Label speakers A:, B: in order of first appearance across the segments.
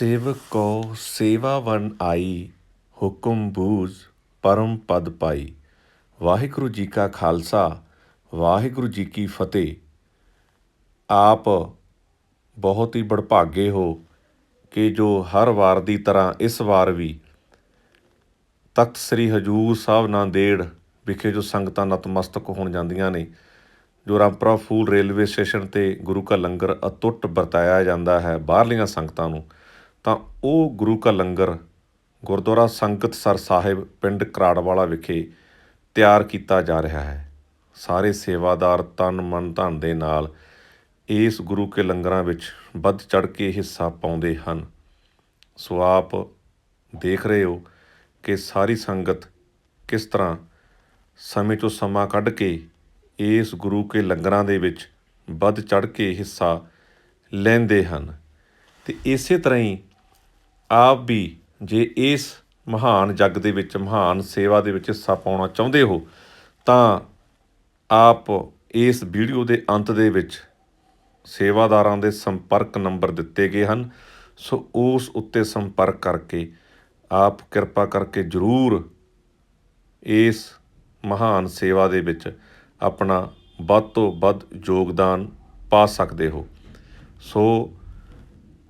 A: ਸੇਵਕ ਕੋ ਸੇਵਾ ਵਨ ਆਈ, ਹੁਕਮ ਬੂਝ ਪਰਮ ਪਦ ਪਾਈ। ਵਾਹਿਗੁਰੂ ਜੀ ਕਾ ਖਾਲਸਾ, ਵਾਹਿਗੁਰੂ ਜੀ ਕੀ ਫਤਿਹ। ਆਪ ਬਹੁਤ ਹੀ ਬੜਭਾਗੇ ਹੋ ਕਿ ਜੋ ਹਰ ਵਾਰ ਦੀ ਤਰ੍ਹਾਂ ਇਸ ਵਾਰ ਵੀ ਤਖਤ ਸ੍ਰੀ ਹਜੂਰ ਸਾਹਿਬ ਨਾਂਦੇੜ ਵਿਖੇ ਜੋ ਸੰਗਤਾਂ ਨਤਮਸਤਕ ਹੋਣ ਜਾਂਦੀਆਂ ਨੇ, ਜੋ ਰਾਮਪੁਰਾ ਫੂਲ ਰੇਲਵੇ ਸਟੇਸ਼ਨ ਤੇ ਗੁਰੂ ਕਾ ਲੰਗਰ ਅਤੁੱਟ ਵਰਤਾਇਆ ਜਾਂਦਾ ਹੈ, ਬਾਹਰਲੀਆਂ ਸੰਗਤਾਂ ਨੂੰ ਤਾਂ ਉਹ ਗੁਰੂ ਕਾ ਲੰਗਰ ਗੁਰਦੁਆਰਾ ਸੰਗਤਸਰ ਸਾਹਿਬ ਪਿੰਡ ਕਰਾੜਵਾਲਾ ਵਿਖੇ ਤਿਆਰ ਕੀਤਾ ਜਾ ਰਿਹਾ ਹੈ। ਸਾਰੇ ਸੇਵਾਦਾਰ ਤਨ ਮਨ ਧਨ ਦੇ ਨਾਲ ਇਸ ਗੁਰੂ ਕੇ ਲੰਗਰਾਂ ਵਿੱਚ ਵੱਧ ਚੜ ਕੇ ਹਿੱਸਾ ਪਾਉਂਦੇ ਹਨ। ਸੋ ਆਪ ਦੇਖ ਰਹੇ ਹੋ ਕਿ ਸਾਰੀ ਸੰਗਤ ਕਿਸ ਤਰ੍ਹਾਂ ਸਮੇਂ ਤੋਂ ਸਮਾਂ ਕੱਢ ਕੇ ਇਸ ਗੁਰੂ ਕੇ ਲੰਗਰਾਂ ਦੇ ਵਿੱਚ ਵੱਧ ਚੜ ਕੇ ਹਿੱਸਾ ਲੈਂਦੇ ਹਨ। ਤੇ ਇਸੇ ਤਰ੍ਹਾਂ ਹੀ ਆਪ ਵੀ ਜੇ ਇਸ ਮਹਾਨ ਜੱਗ ਦੇ ਵਿੱਚ, ਮਹਾਨ ਸੇਵਾ ਦੇ ਵਿੱਚ ਹਿੱਸਾ ਪਾਉਣਾ ਚਾਹੁੰਦੇ ਹੋ, ਤਾਂ ਆਪ ਇਸ ਵੀਡੀਓ ਦੇ ਅੰਤ ਦੇ ਵਿੱਚ ਸੇਵਾਦਾਰਾਂ ਦੇ ਸੰਪਰਕ ਨੰਬਰ ਦਿੱਤੇ ਗਏ ਹਨ। ਸੋ ਉਸ ਉੱਤੇ ਸੰਪਰਕ ਕਰਕੇ ਆਪ ਕਿਰਪਾ ਕਰਕੇ ਜ਼ਰੂਰ ਇਸ ਮਹਾਨ ਸੇਵਾ ਦੇ ਵਿੱਚ ਆਪਣਾ ਵੱਧ ਤੋਂ ਵੱਧ ਯੋਗਦਾਨ ਪਾ ਸਕਦੇ ਹੋ। ਸੋ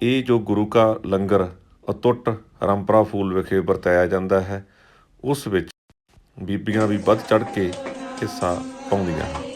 A: ਇਹ ਜੋ ਗੁਰੂ ਕਾ ਲੰਗਰ ਅਤੁੱਟ ਰੰਪਰਾ ਫੂਲ ਵਿਖੇ ਵਰਤਾਇਆ ਜਾਂਦਾ ਹੈ। ਉਸ ਵਿੱਚ ਬੀਬੀਆਂ ਵੀ ਵੱਧ ਚੜ ਕੇ ਹਿੱਸਾ ਪਾਉਂਦੀਆਂ ਹਨ।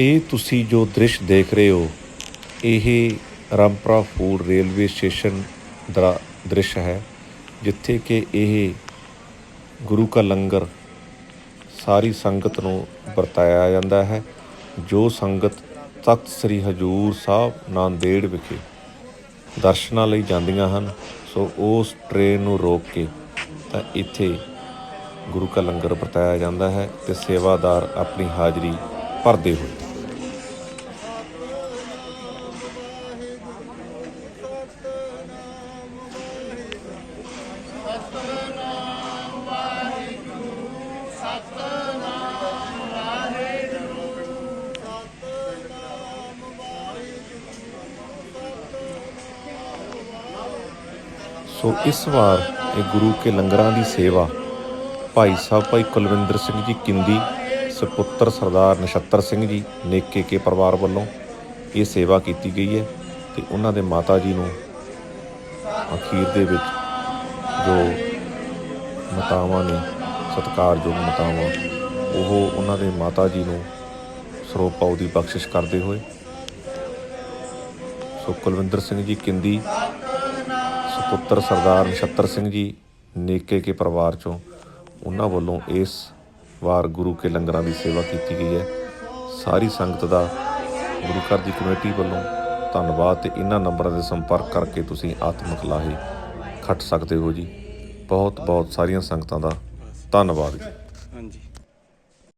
A: ਇਹ ਤੁਸੀਂ ਜੋ ਦ੍ਰਿਸ਼ ਦੇਖ ਰਹੇ ਹੋ, ਇਹ ਰਾਮਪੁਰਾ ਫੂਡ ਰੇਲਵੇ ਸਟੇਸ਼ਨ ਦਾ ਦ੍ਰਿਸ਼ ਹੈ, ਜਿੱਥੇ ਕਿ ਇਹ ਗੁਰੂ ਕਾ ਲੰਗਰ ਸਾਰੀ ਸੰਗਤ ਨੂੰ ਵਰਤਾਇਆ ਜਾਂਦਾ ਹੈ, ਜੋ ਸੰਗਤ ਤਖਤ ਸ੍ਰੀ ਹਜੂਰ ਸਾਹਿਬ ਨਾਂਦੇੜ ਵਿਖੇ ਦਰਸ਼ਨਾਂ ਲਈ ਜਾਂਦੀਆਂ ਹਨ, ਸੋ ਉਸ ਟ੍ਰੇਨ ਨੂੰ ਰੋਕ ਕੇ ਤਾਂ ਇੱਥੇ ਗੁਰੂ ਕਾ ਲੰਗਰ ਵਰਤਾਇਆ ਜਾਂਦਾ ਹੈ ਤੇ ਸੇਵਾਦਾਰ ਆਪਣੀ ਹਾਜ਼ਰੀ ਭਰਦੇ ਹੋਏ। ਸੋ ਇਸ ਵਾਰ ਇਹ ਗੁਰੂ ਕੇ ਲੰਗਰਾਂ ਦੀ ਸੇਵਾ ਭਾਈ ਸਾਹਿਬ ਭਾਈ ਕੁਲਵਿੰਦਰ ਸਿੰਘ ਜੀ ਕਿੰਦੀ, ਸੁਪੁੱਤਰ ਸਰਦਾਰ ਨਛੱਤਰ ਸਿੰਘ ਜੀ ਨੇਕੇ ਕੇ ਪਰਿਵਾਰ ਵੱਲੋਂ ਇਹ ਸੇਵਾ ਕੀਤੀ ਗਈ ਹੈ ਤੇ ਉਹਨਾਂ ਦੇ ਮਾਤਾ ਜੀ ਨੂੰ ਅਖੀਰ ਦੇ ਵਿੱਚ ਜੋ ਮਤਾਵਾਂ ਨੇ, ਸਤਿਕਾਰਯੋਗ ਮਤਾਵਾਂ, ਉਹ ਉਹਨਾਂ ਦੇ ਮਾਤਾ ਜੀ ਨੂੰ ਸਰੋਪਾਉ ਦੀ ਬਖਸ਼ਿਸ਼ ਕਰਦੇ ਹੋਏ ਸੋ ਕੁਲਵਿੰਦਰ ਸਿੰਘ ਜੀ ਕਿੰਦੀ ਪੁੱਤਰ ਸਰਦਾਰ ਨਛੱਤਰ ਸਿੰਘ ਜੀ ਨੇਕੇ ਕੇ ਪਰਿਵਾਰ ਚੋਂ ਉਹਨਾਂ ਵੱਲੋਂ ਇਸ ਵਾਰ ਗੁਰੂ ਕੇ ਲੰਗਰਾਂ ਦੀ ਸੇਵਾ ਕੀਤੀ ਗਈ ਹੈ। ਸਾਰੀ ਸੰਗਤ ਦਾ ਗੁਰੂ ਘਰ ਦੀ ਕਮੇਟੀ ਵੱਲੋਂ ਧੰਨਵਾਦ ਤੇ ਇਹਨਾਂ ਨੰਬਰਾਂ ਦੇ ਸੰਪਰਕ ਕਰਕੇ ਤੁਸੀਂ ਆਤਮਿਕ ਲਾਹੇ ਖੱਟ ਸਕਦੇ ਹੋ ਜੀ। ਬਹੁਤ ਬਹੁਤ ਸਾਰੀਆਂ ਸੰਗਤਾਂ ਦਾ ਧੰਨਵਾਦ ਜੀ। ਹਾਂਜੀ।